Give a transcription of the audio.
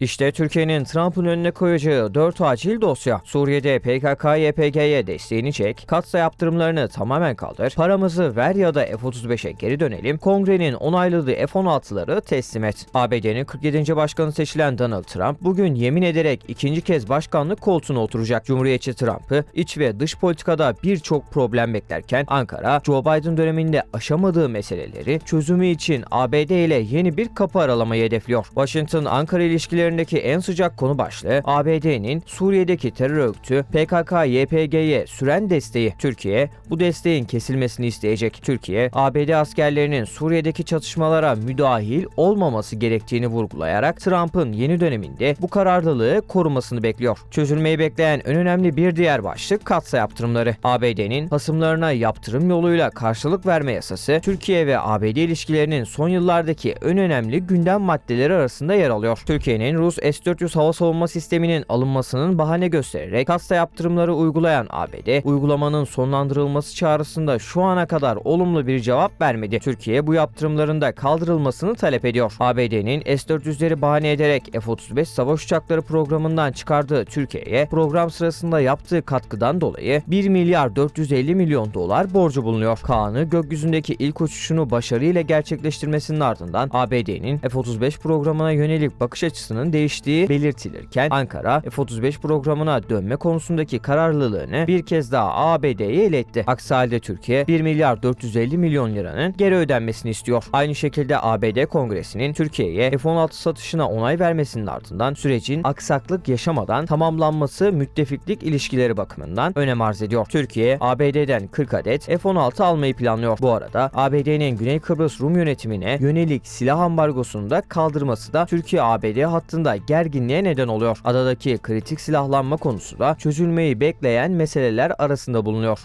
İşte Türkiye'nin Trump'ın önüne koyacağı 4 acil dosya. Suriye'de PKK-YPG'ye desteğini çek, katsa yaptırımlarını tamamen kaldır, paramızı ver ya da F-35'e geri dönelim, kongrenin onayladığı F-16'ları teslim et. ABD'nin 47. başkanı seçilen Donald Trump bugün yemin ederek ikinci kez başkanlık koltuğuna oturacak. Cumhuriyetçi Trump'ı iç ve dış politikada birçok problem beklerken Ankara, Joe Biden döneminde aşamadığı meseleleri çözümü için ABD ile yeni bir kapı aralamayı hedefliyor. Washington-Ankara ilişkilerindeki en sıcak konu başlığı ABD'nin Suriye'deki terör örgütü PKK-YPG'ye süren desteği. Türkiye bu desteğin kesilmesini isteyecek. Türkiye, ABD askerlerinin Suriye'deki çatışmalara müdahil olmaması gerektiğini vurgulayarak Trump'ın yeni döneminde bu kararlılığı korumasını bekliyor. Çözülmeyi bekleyen en önemli bir diğer başlık katsa yaptırımları. ABD'nin hasımlarına yaptırım yoluyla karşılık verme yasası, Türkiye ve ABD ilişkilerinin son yıllardaki en önemli gündem maddeleri arasında yer alıyor. Türkiye'nin Rus S-400 hava savunma sisteminin alınmasının bahane göstererek katsa yaptırımları uygulayan ABD, uygulamanın sonlandırılması çağrısında şu ana kadar olumlu bir cevap vermedi. Türkiye bu yaptırımların da kaldırılmasını talep ediyor. ABD'nin S-400'leri bahane ederek F-35 savaş uçakları programından çıkardığı Türkiye'ye program sırasında yaptığı katkıdan dolayı 1 milyar 450 milyon dolar borcu bulunuyor. Kaan'ı gökyüzündeki ilk uçuşunu başarıyla gerçekleştirmesinin ardından ABD'nin F-35 programına yönelik bakış açısının değiştiği belirtilirken Ankara F-35 programına dönme konusundaki kararlılığını bir kez daha ABD'ye iletti. Aksi halde Türkiye 1 milyar 450 milyon liranın geri ödenmesini istiyor. Aynı şekilde ABD Kongresi'nin Türkiye'ye F-16 satışına onay vermesinin ardından sürecin aksaklık yaşamadan tamamlanması müttefiklik ilişkileri bakımından önem arz ediyor. Türkiye, ABD'den 40 adet F-16 almayı planlıyor. Bu arada ABD'nin Güney Kıbrıs Rum yönetimine yönelik silah ambargosunu da kaldırması da Türkiye-ABD hattında gerginliğe neden oluyor. Adadaki kritik silahlanma konusu da çözülmeyi bekleyen meseleler arasında bulunuyor.